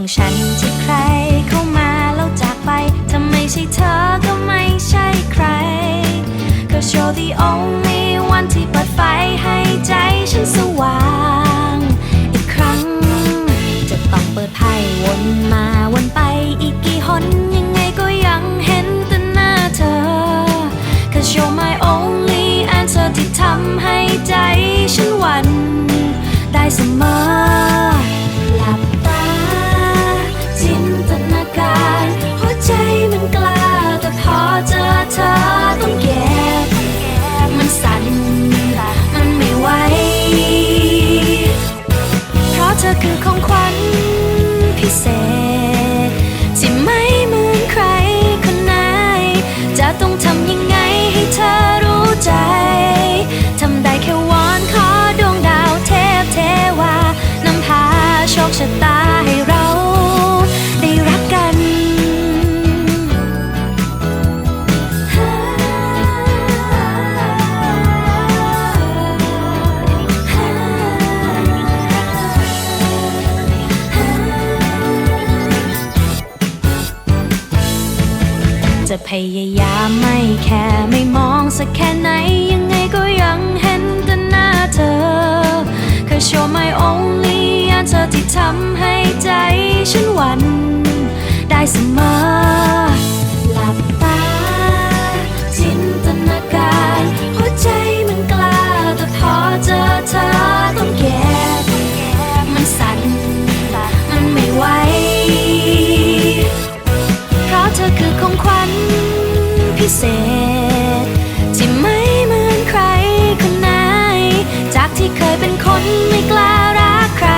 ของฉันที่ใครเข้ามาแล้วจากไปถ้าไม่ใช่เธอก็ไม่ใช่ใคร ก็โชว์ the only พยายามไม่แค่ไม่มองสักแค่ไหน ยังไงก็ยังเห็นแต่หน้าเธอ Cause you're my only answer ที่ทำให้ใจฉันหวั่น ศษ ที่ไม่เหมือนใครคนไหน จากที่เคยเป็นคนไม่กล้ารักใคร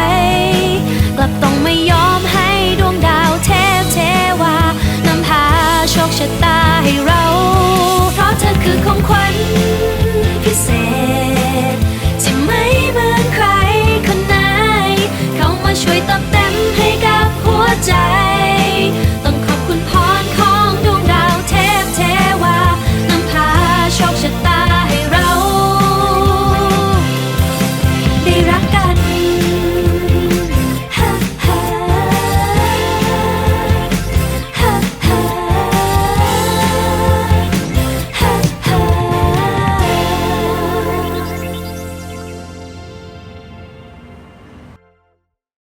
กลับต้องไม่ยอมให้ดวงดาวเทพเทวานำพาโชคชะตาให้เรา